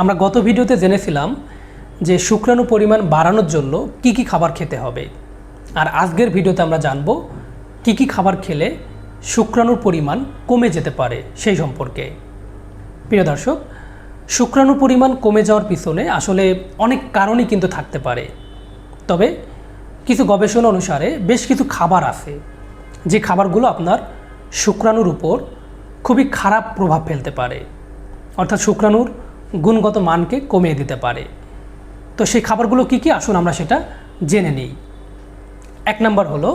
আমরা গত ভিডিওতে জেনেছিলাম যে শুক্রাণু পরিমাণ বাড়ানোর জন্য কি কি খাবার খেতে হবে। আর আজকের ভিডিওতে আমরা জানব কি কি খাবার খেলে শুক্রাণুর পরিমাণ কমে যেতে পারে সেই সম্পর্কে। প্রিয় দর্শক, শুক্রাণু পরিমাণ কমে যাওয়ার পিছনে আসলে অনেক কারণই কিন্তু থাকতে পারে। তবে কিছু গবেষণা অনুসারে বেশ কিছু খাবার আছে, যে খাবারগুলো আপনার শুক্রাণুর উপর খুবই খারাপ প্রভাব ফেলতে পারে। অর্থাৎ শুক্রাণুর গুণগত মানকে কমিয়ে দিতে পারে। তো সেই খাবারগুলো কি কি? আসুন আমরা সেটা জেনে নিই। এক নম্বর হলো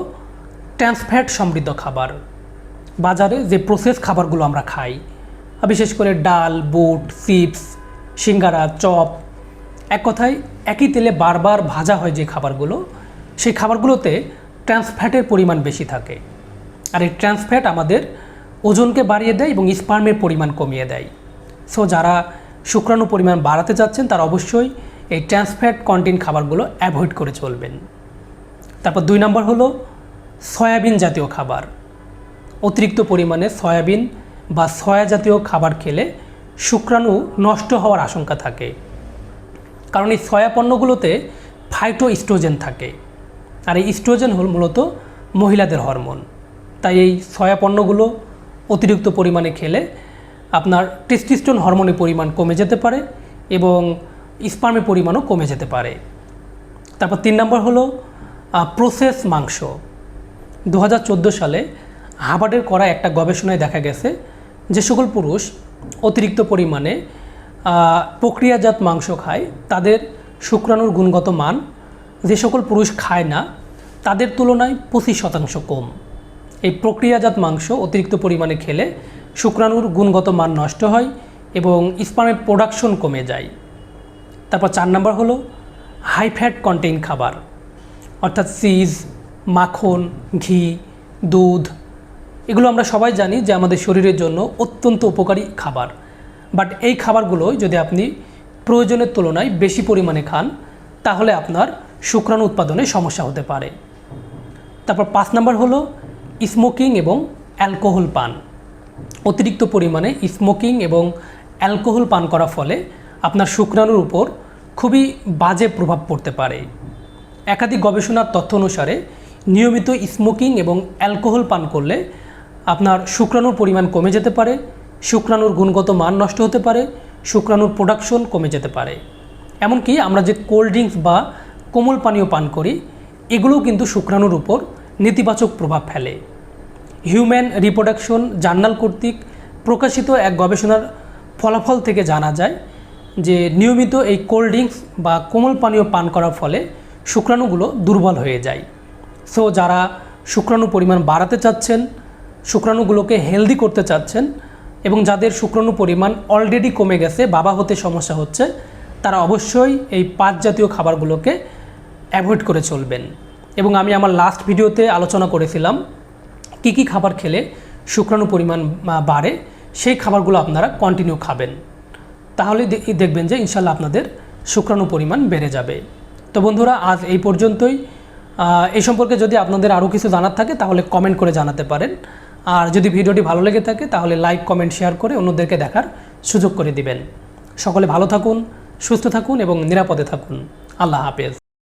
ট্রান্সফ্যাট সমৃদ্ধ খাবার। বাজারে যে প্রসেস খাবারগুলো আমরা খাই, বিশেষ করে ডাল, বুট, চিপস, সিঙ্গারা, চপ, এক কথায় একই তেলে বারবার ভাজা হয় যে খাবারগুলো, সেই খাবারগুলোতে ট্রান্সফ্যাটের পরিমাণ বেশি থাকে। আর এই ট্রান্সফ্যাট আমাদের ওজনকে বাড়িয়ে দেয় এবং স্পার্মের পরিমাণ কমিয়ে দেয়। সো যারা শুক্রাণু পরিমাণ বাড়াতে যাচ্ছেন, তারা অবশ্যই এই ট্রান্সফ্যাট কন্টেন্ট খাবারগুলো অ্যাভয়েড করে চলবেন। তারপর দুই নম্বর হলো সয়াবিন জাতীয় খাবার। অতিরিক্ত পরিমাণে সয়াবিন বা সয়া জাতীয় খাবার খেলে শুক্রাণু নষ্ট হওয়ার আশঙ্কা থাকে। কারণ এই সয়া পণ্যগুলোতে ফাইটো ইস্ট্রোজেন থাকে। আর এই ইস্ট্রোজেন হল মূলত মহিলাদের হরমোন। তাই এই সয়া পণ্যগুলো অতিরিক্ত পরিমাণে খেলে আপনার টেস্টিস্টোন হরমোনের পরিমাণ কমে যেতে পারে এবং স্পার্মের পরিমাণও কমে যেতে পারে। তারপর তিন নম্বর হলো প্রসেস মাংস। দু হাজার চোদ্দ সালে হার্ভার্ডের করা একটা গবেষণায় দেখা গেছে যে সকল পুরুষ অতিরিক্ত পরিমাণে প্রক্রিয়াজাত মাংস খায়, তাদের শুক্রাণুর গুণগত মান যে সকল পুরুষ খায় না, তাদের তুলনায় পঁচিশ শতাংশ কম। এই প্রক্রিয়াজাত মাংস অতিরিক্ত পরিমাণে খেলে শুক্রাণুর গুণগত মান নষ্ট হয় এবং স্পামের প্রোডাকশন কমে যায়। তারপর চার নাম্বার হলো হাই ফ্যাট কন্টেইন খাবার, অর্থাৎ চিজ মাখন, ঘি, দুধ, এগুলো আমরা সবাই জানি যে আমাদের শরীরের জন্য অত্যন্ত উপকারী খাবার। বাট এই খাবারগুলো যদি আপনি প্রয়োজনের তুলনায় বেশি পরিমাণে খান, তাহলে আপনার শুক্রাণু উৎপাদনে সমস্যা হতে পারে। তারপর পাঁচ নম্বর হলো স্মোকিং এবং অ্যালকোহল পান। অতিরিক্ত পরিমাণে স্মোকিং এবং অ্যালকোহল পান করার ফলে আপনার শুক্রাণুর উপর খুবই বাজে প্রভাব পড়তে পারে। একাধিক গবেষণার তথ্য অনুসারে নিয়মিত স্মোকিং এবং অ্যালকোহল পান করলে আপনার শুক্রাণুর পরিমাণ কমে যেতে পারে, শুক্রাণুর গুণগত মান নষ্ট হতে পারে, শুক্রাণুর প্রোডাকশন কমে যেতে পারে। এমনকি আমরা যে কোল্ড ড্রিঙ্কস বা কোমল পানীয় পান করি, এগুলোও কিন্তু শুক্রাণুর উপর নেতিবাচক প্রভাব ফেলে। হিউম্যান রিপ্রোডাকশন জার্নাল কর্তৃক প্রকাশিত এক গবেষণার ফলাফল থেকে জানা যায় যে নিয়মিত এই কোল্ড ড্রিঙ্কস বা কোমল পানীয় পান করার ফলে শুক্রাণুগুলো দুর্বল হয়ে যায়। সো, যারা শুক্রাণু পরিমাণ বাড়াতে চাচ্ছেন, শুক্রাণুগুলোকে হেলদি করতে চাচ্ছেন এবং যাদের শুক্রাণু পরিমাণ অলরেডি কমে গেছে, বাবা হতে সমস্যা হচ্ছে, তারা অবশ্যই এই পাঁচ জাতীয় খাবারগুলোকে অ্যাভয়েড করে চলবেন। এবং আমি আমার লাস্ট ভিডিওতে আলোচনা করেছিলাম কি কি খাবার খেলে শুক্রাণু পরিমাণ বাড়ে, সেই খাবারগুলো আপনারা কন্টিনিউ খাবেন। তাহলে দেখবেন যে ইনশাল্লাহ আপনাদের শুক্রাণু পরিমাণ বেড়ে যাবে। তো বন্ধুরা, আজ এই পর্যন্তই। এই সম্পর্কে যদি আপনাদের আরও কিছু জানার থাকে, তাহলে কমেন্ট করে জানাতে পারেন। আর যদি ভিডিওটি ভালো লেগে থাকে, তাহলে লাইক কমেন্ট শেয়ার করে অন্যদেরকে দেখার সুযোগ করে দিবেন। সকলে ভালো থাকুন, সুস্থ থাকুন এবং নিরাপদে থাকুন। আল্লাহ হাফেজ।